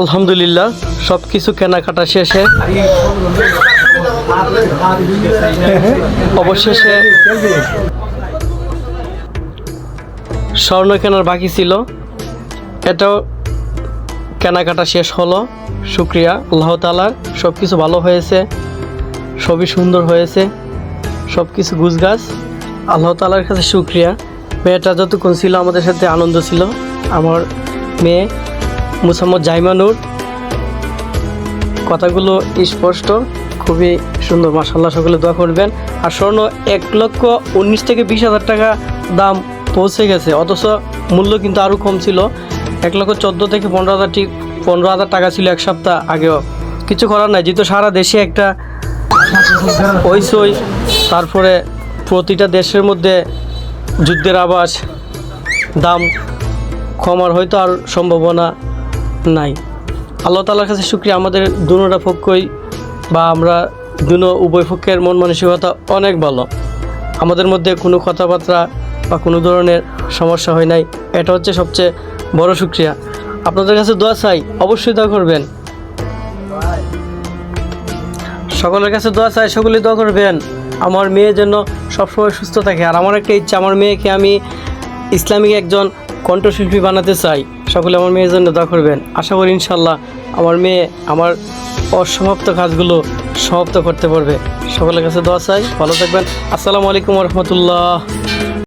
আলহামদুলিল্লাহ সব কিছু কেনাকাটা শেষে অবশেষে স্বর্ণ কেনার বাকি ছিল। এটাও কেনাকাটা শেষ হলো। শুক্রিয়া, আল্লাহ তালার সব কিছু ভালো হয়েছে, সবই সুন্দর হয়েছে সব কিছু গুছগাছ। আল্লাহ তালার কাছে শুক্রিয়া। মেয়েটা যতক্ষণ ছিল আমাদের সাথে আনন্দ ছিল। আমার মেয়ে মুসাম্মদ জাইমানুর কথাগুলো স্পষ্ট, খুবই সুন্দর মাসাল্লাহ সকলে দোয়া করবেন। আর স্বর্ণ এক লক্ষ উনিশ থেকে বিশ হাজার টাকা দাম পৌঁছে গেছে, অথচ মূল্য কিন্তু আরও কম ছিল। এক লক্ষ চোদ্দ থেকে পনেরো হাজার ঠিক পনেরো হাজার টাকা ছিল এক সপ্তাহ আগেও। কিছু করার নাই, যেহেতু সারা দেশে একটা ওইসই তারপরে প্রতিটা দেশের মধ্যে যুদ্ধের আবাস, দাম কমার হয়তো আর সম্ভাবনা নাই। আল্লাহ তালার কাছে শুক্রিয়া। আমাদের দুনোটা পক্ষই বা আমরা দুনো উভয় পক্ষের মন মানসিকতা অনেক ভালো। আমাদের মধ্যে কোনো কথাবার্তা বা কোনো ধরনের সমস্যা হয় নাই। এটা হচ্ছে সবচেয়ে বড় শুক্রিয়া। আপনাদের কাছে দোয়া চাই, অবশ্যই দোয়া করবেন। সকলের কাছে দোয়া চাই, সকলেই দোয়া করবেন। আমার মেয়ে যেন সবসময় সুস্থ থাকে। আর আমার একটা ইচ্ছা, আমার মেয়েকে আমি ইসলামিক একজন কণ্ঠশিল্পী বানাতে চাই। সকলে আমার মেয়ের জন্য দোয়া করবেন। আশা করি ইনশাল্লাহ আমার মেয়ে আমার অসমাপ্ত কাজগুলো সমাপ্ত করতে পারবে। সকলের কাছে দোয়া চাই। ভালো থাকবেন। আসসালামু আলাইকুম রহমতুল্লাহ।